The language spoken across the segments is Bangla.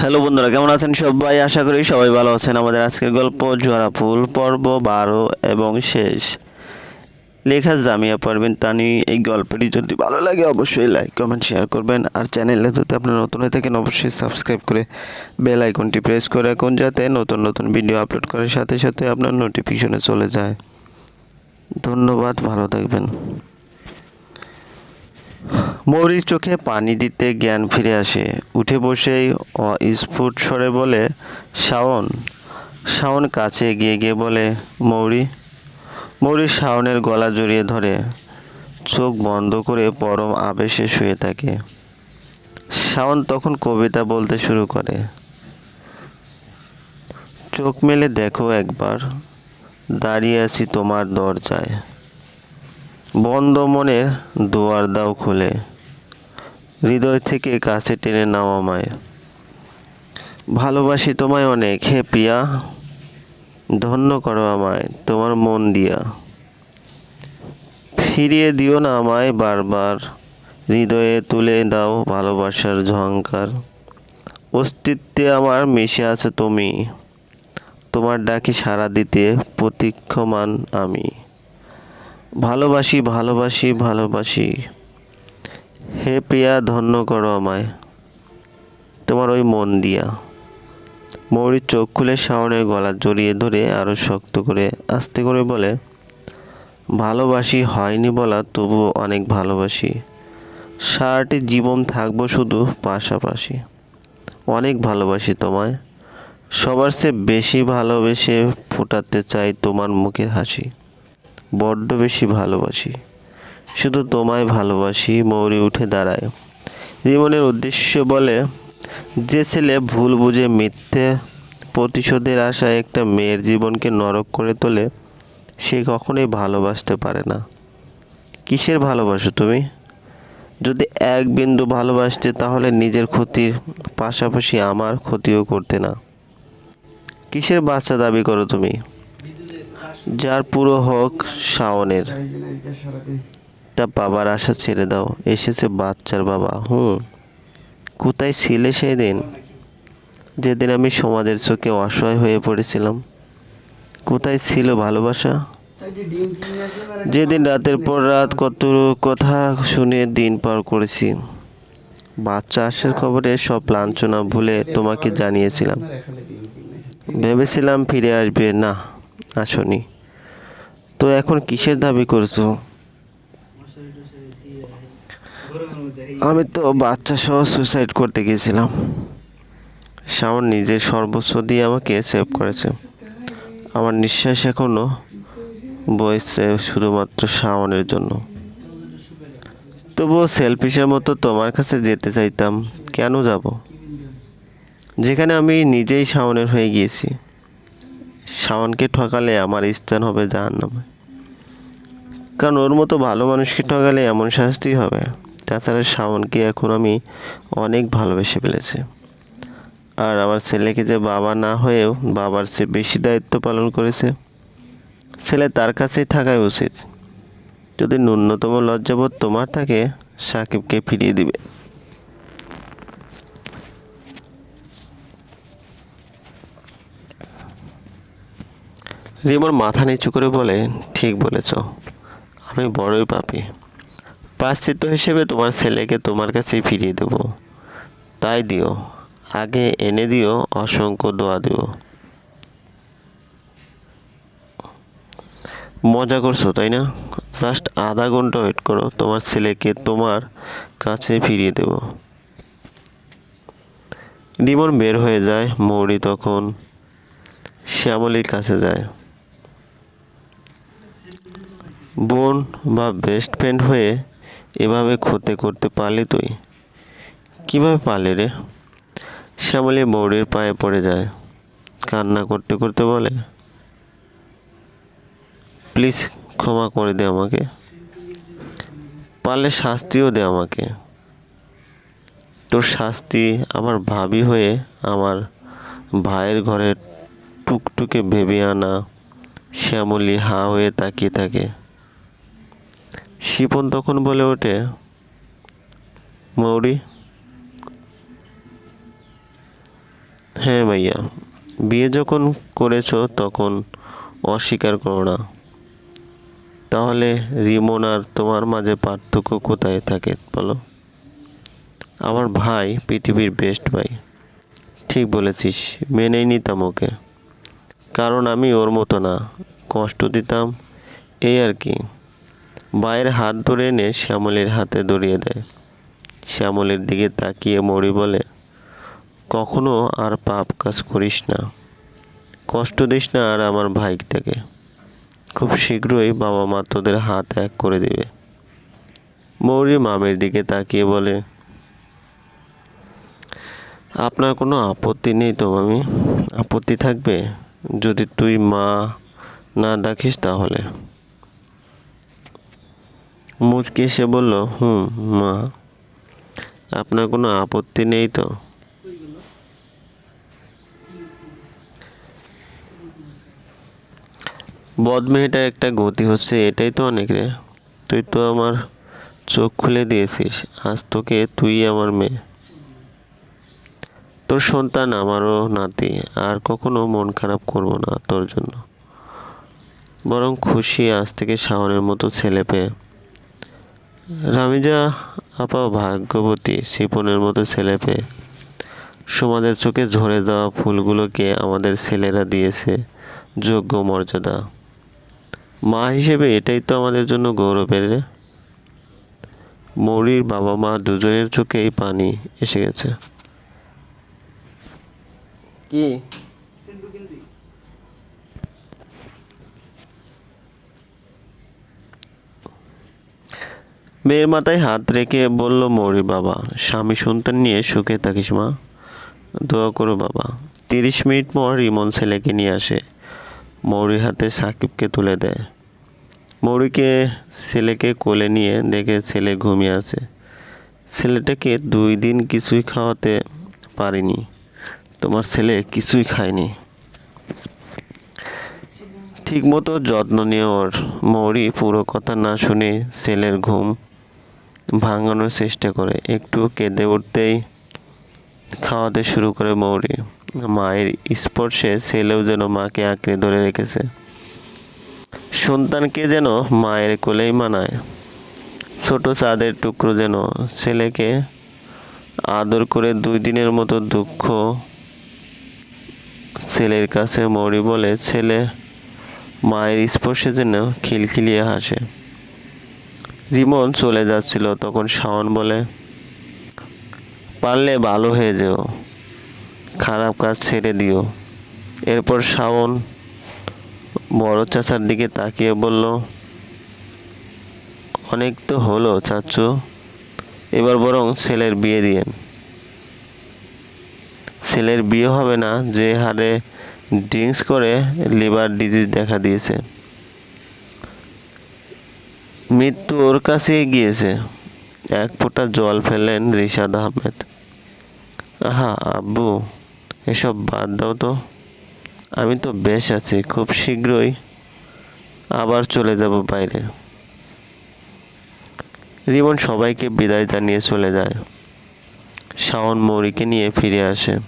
হ্যালো বন্ধুরা, কেমন আছেন সবাই? আশা করি সবাই ভালো আছেন। আমাদের আজকের গল্প জোয়ারা ফুল পর্ব বারো এবং শেষ। লেখা জামিয়া পারবেন তানি এই গল্পটি। যদি ভালো লাগে, অবশ্যই লাইক কমেন্ট শেয়ার করবেন। আর চ্যানেলে যদি আপনারা নতুন হয়ে থাকেন, অবশ্যই সাবস্ক্রাইব করে বেল আইকনটি প্রেস করে রাখুন, যাতে নতুন নতুন ভিডিও আপলোড করার সাথে সাথে আপনার নোটিফিকেশনে চলে যায়। ধন্যবাদ, ভালো থাকবেন। মৌরির চোখে পানি দিতে জ্ঞান ফিরে আসে। উঠে বসেই অস্ফুট স্বরে বলে, শাওন শাওন কাছে এগিয়ে গিয়ে বলে, মৌরি। মৌরি শাওনের গলা জড়িয়ে ধরে। চোখ বন্ধ করে পরম আবেশে শুয়ে থাকে। শাওন তখন কবিতা বলতে শুরু করে। চোখ মেলে দেখো একবার, দাঁড়িয়ে আছি তোমার দরজায়। বন্ধ মনের দুয়ার দাও খুলে। হৃদয় থেকে কাছে টেনে নাও আমায়। ভালোবাসি তোমায় অনেক, হে প্রিয়া। ধন্য করো আমায় তোমার মন দিয়া। ফিরিয়ে দিও না আমায় বারবার। হৃদয়ে তুলে দাও ভালোবাসার ঝঙ্কার অস্তিত্বে আমার মিশে আছে তুমি। তোমার ডাকি সাড়া দিতে প্রতীক্ষমান আমি। ভালোবাসি ভালোবাসি ভালোবাসি। হে প্রিয়া, ধন্য করো আমায়। তোমার ওই মন দিয়া। মৌরির চোখ খুলে শাওনের গলা জড়িয়ে ধরে আরও শক্ত করে আস্তে করে বলে, ভালোবাসি হয়নি বলা, তবুও অনেক ভালোবাসি। সারাটি জীবন থাকব শুধু পাশাপাশি। অনেক ভালোবাসি তোমায়। সবার চেয়ে বেশি ভালোবেসে ফোটাতে চাই তোমার মুখের হাসি। বড্ড বেশি ভালোবাসি। শুধু তোমায় ভালোবাসি, মৌরি উঠে দাঁড়ায়। রিমনের উদ্দেশ্য বলে, যে ছেলে ভুল বুঝে মিথ্যে প্রতিশোধের আশায় একটা মেয়ের জীবনকে নরক করে তোলে, সে কখনোই ভালোবাসতে পারে না। কিসের ভালোবাসো তুমি? যদি এক বিন্দু ভালোবাসতে, তাহলে নিজের ক্ষতির পাশাপাশি আমার ক্ষতিও করতে না। কিসের বাচ্চা দাবি করো তুমি? যার পুরো হক শাওনের। তা বাবার আশা ছেড়ে দাও, এসেছে বাচ্চার বাবা, হুম। কোথায় ছিলে সেই দিন যেদিন আমি সমাজের চোখে অসহায় হয়ে পড়েছিলাম। কোথায় ছিল ভালোবাসা? যেদিন রাতের পর রাত কত কথা শুনে দিন পার করেছি। বাচ্চা আসার খবরে সব লাঞ্ছনা ভুলে তোমাকে জানিয়েছিলাম। ভেবেছিলাম ফিরে আসবে, না, আসনি। তো এখন কিসের দাবি করছ? আমি তো বাচ্চা সহ সুসাইড করতে গিয়েছিলাম। শাওন নিজের সর্বোচ্চ দিয়ে আমাকে সেভ করেছে। আমার নিঃশ্বাস এখনও বইছে শুধুমাত্র শাওনের জন্য। তবুও সেলফিশের মতো তোমার কাছে যেতে চাইতাম, কেন যাব? যেখানে আমি নিজেই শাওনের হয়ে গিয়েছি। শাওনকে ঠকালে আমার স্থান হবে জাহান্নামে। কারণ ওর মতো ভালো মানুষকে ঠকালে এমন শাস্তি হবে। তাছাড়া শাওনকে এখন আমি অনেক ভালোবেসে ফেলেছি। আর আমার ছেলেকে যে বাবা না হয়েও বাবার চেয়ে বেশি দায়িত্ব পালন করেছে, ছেলে তার কাছেই থাকাই উচিত। যদি ন্যূনতম লজ্জাবোধ তোমার থাকে, সাকিবকে ফিরিয়ে দিবে। রিমোর মাথা নিচু করে বলে, ঠিক বলেছ, আমি বড়ই পাপি। প্রাশ্চিত্য হিসেবে তোমার ছেলেকে তোমার কাছেই ফিরিয়ে দেব। তাই দিও, আগে এনে দিও, অসংখ্য দোয়া দিও। মজা করছ, তাই না? জাস্ট আধা ঘণ্টা ওয়েট করো, তোমার ছেলেকে তোমার কাছে ফিরিয়ে দেব। রিমন বের হয়ে যায় মৌরি তখন শ্যামলির কাছে যায়। বোন বা বেস্ট ফ্রেন্ড হয়ে এভাবে ক্ষতি করতে পারলি তুই? কীভাবে পারলি রে? শ্যামলী মৌরির পায়ে পড়ে যায়। কান্না করতে করতে বলে প্লিজ ক্ষমা করে দে আমাকে। পারলে শাস্তিও দে আমাকে। তোর শাস্তি আমার ভাবি হয়ে আমার ভাইয়ের ঘরে টুকটুকে ভেবে আনা শ্যামলী হা হয়ে তাকিয়ে থাকে। শিপন তখন বলে ওঠে, মৌরি হ্যাঁ ভাইয়া, বিয়ে যখন করেছ তখন অস্বীকার করো না। তাহলে রিমন আর তোমার মাঝে পার্থক্য কোথায় থাকে বলো? আমার ভাই পৃথিবীর বেস্ট ভাই, ঠিক বলেছিস, মেনেই নিতাম ওকে। কারণ আমি ওর মতো না, কষ্ট দিতাম, এই আর কি। ভাইয়ের হাত ধরে এনে শ্যামলের হাতে ধরিয়ে দেয়। শ্যামলের দিকে তাকিয়ে মরি বলে, কখনো আর পাপ কাজ করিস না। কষ্ট দিস না আর আমার ভাইটাকে। খুব শীঘ্রই বাবা মা তোদের হাত এক করে দিবে। মৌরি মামের দিকে তাকিয়ে বলে, আপনার কোনো আপত্তি নেই তো মামি? আপত্তি থাকবে? যদি তুই মা না ডাকিস তাহলে? মুচকি এসে বলল, হুম, মা। আপনার কোনো আপত্তি নেই তো? বদমেয়েটার একটা গতি হচ্ছে, এটাই তো অনেক রে। তুই তো আমার চোখ খুলে দিয়েছিস। আজ তোকে তুই আমার মেয়ে। তোর সন্তান আমারও নাতি। আর কখনো মন খারাপ করব না তোর জন্য। বরং খুশি আজ থেকে শাওনের মতো ছেলে পেয়ে। রামিজা, আপা ভাগ্যবতী, শিপনের মতো ছেলে পেয়ে। সমাজের চোখে ঝরে দেওয়া ফুলগুলোকে আমাদের ছেলেরা দিয়েছে, যোগ্য মর্যাদা। মা হিসেবে এটাই তো আমাদের জন্য গৌরবের মৌরির বাবা মা দুজনের চোখেই পানি এসে গেছে। কি? মেয়ের মাথায় হাত রেখে বলল, মৌরি বাবা, স্বামী সন্তান নিয়ে সুখে থাকিস মা। দোয়া করো বাবা। তিরিশ মিনিট পর রিমন ছেলেকে নিয়ে আসে। মৌরির হাতে সাকিবকে তুলে দেয়। মৌরিকে ছেলেকে কোলে নিয়ে দেখে ছেলে ঘুমিয়ে আছে। ছেলেটাকে দুই দিন কিছুই খাওয়াতে পারিনি। তোমার ছেলে কিছুই খায়নি। ঠিকমতো যত্ন নিয়ে ওর মৌরি পুরো কথা না শুনে ছেলের ঘুম ভাঙানোর চেষ্টা করে। একটু কেঁদে উঠতেই খাওয়াতে শুরু করে মৌরি। মায়ের স্পর্শে ছেলেও যেন মাকে আঁকড়ে ধরে রেখেছে। সন্তানকে যেন মায়ের কোলেই মানায়। ছোট চাঁদের টুকরো যেন ছেলেকে আদর করে দুই দিনের মতো দুঃখ ছেলের কাছে মৌরি বলে, ছেলে, মায়ের স্পর্শে যেন খিলখিলিয়ে হাসে। রিমন চলে যাচ্ছিল তখন শাওন বলে, পারলে ভালো হয়ে যেও, খারাপ কাজ ছেড়ে দিও। এরপর শাওন বড় চাচার দিকে তাকিয়ে বলল, অনেক তো হলো চাচু, এবার বরং ছেলের বিয়ে দিয়েন। ছেলের বিয়ে হবে না, যে হারে ড্রিঙ্কস করে লিভার ডিজিজ দেখা দিয়েছে। মৃত্যু ওর কাছেই গিয়েছে। এক ফোঁটা জল ফেলেন রিশাদ আহমেদ। আহা, আব্বু, এসব বাদ দাও তো। আমি তো বেশ আছি, খুব শীঘ্রই আবার চলে যাব বাইরে। রিমন সবাইকে বিদায় জানিয়ে চলে যায়। শাওন মৌরিকে নিয়ে ফিরে আসে।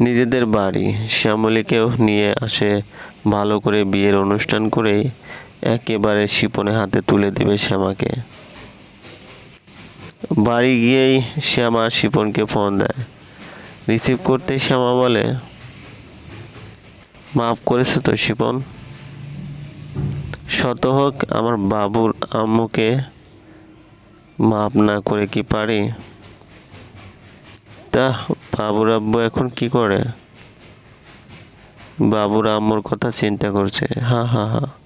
নিজেদের বাড়ি। শ্যামলীকেও নিয়ে আসে ভালো করে বিয়ের অনুষ্ঠান করে একেবারে শিপনে হাতে তুলে দেবে শ্যামাকে। বাড়ি গিয়েই শ্যামা শিপনকে ফোন দেয়। রিসিভ করতেই শ্যামা বলে, মাফ করেছে তো শিপন? শত হোক আমার বাবুর আম্মুকে মাপ না করে কি পারি? তা বাবুর আব্বু এখন কি করে? বাবুর আম্মুর কথা চিন্তা করছে। হা হা হা।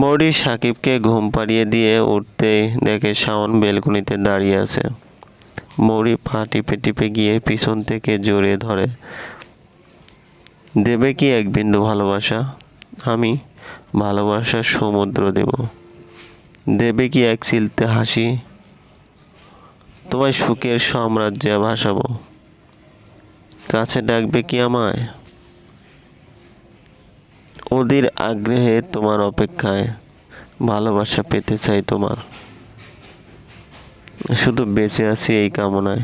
মৌরি সাকিবকে ঘুম পাড়িয়ে দিয়ে উঠতেই দেখে শাওন বেলকুনিতে দাঁড়িয়ে আছে। মৌরি পা টিপে টিপে গিয়ে পিছন থেকে জড়িয়ে ধরে। দেবে কি এক বিন্দু ভালোবাসা? আমি ভালোবাসার সমুদ্র দেব। দেবে কি এক চিলতে হাসি? তোমায় সুখের সাম্রাজ্যে ভাসাবো। কাছে ডাকবে কি আমায়? ওদের আগ্রহে তোমার অপেক্ষায় ভালোবাসা পেতে চাই তোমার। শুধু বেঁচে আছি এই কামনায়।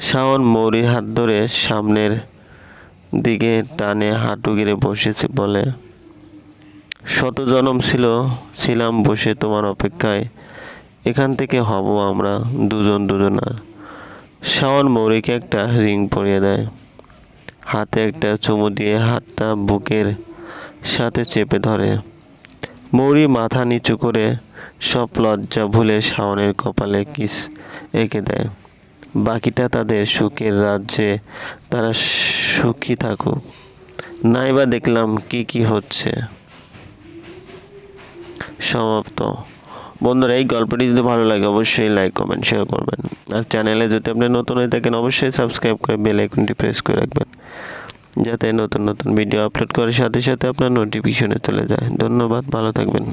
শাওন মৌরির হাত ধরে সামনের দিকে টানে হাঁটু গেড়ে বসেছে বলে, শত জনম ছিল, ছিলাম বসে তোমার অপেক্ষায়। এখান থেকে হব আমরা দুজন দুজনার। শাওন মৌরিকে একটা রিং পরিয়ে দেয়। হাতে একটা চুমু দিয়ে হাতটা বুকের সাথে চেপে ধরে। মৌরি মাথা নিচু করে সব লজ্জা ভুলে শাওনের কপালে কিস এঁকে দেয়। বাকিটা তাদের সুখের রাজ্যে তারা সুখী থাকুক। নাইবা দেখলাম কি কি হচ্ছে। সমাপ্ত। বন্ধুরা, এই গল্পটি যদি ভালো লাগে, অবশ্যই লাইক কমেন্ট শেয়ার করবেন। আর চ্যানেলে যদি আপনি নতুন হয়ে থাকেন, অবশ্যই সাবস্ক্রাইব করে বেল আইকনটি প্রেস করে রাখবেন। যাতে নতুন নতুন ভিডিও আপলোড করার সাথে সাথে আপনার নোটিফিকেশনে চলে যায়। ধন্যবাদ, ভালো থাকবেন।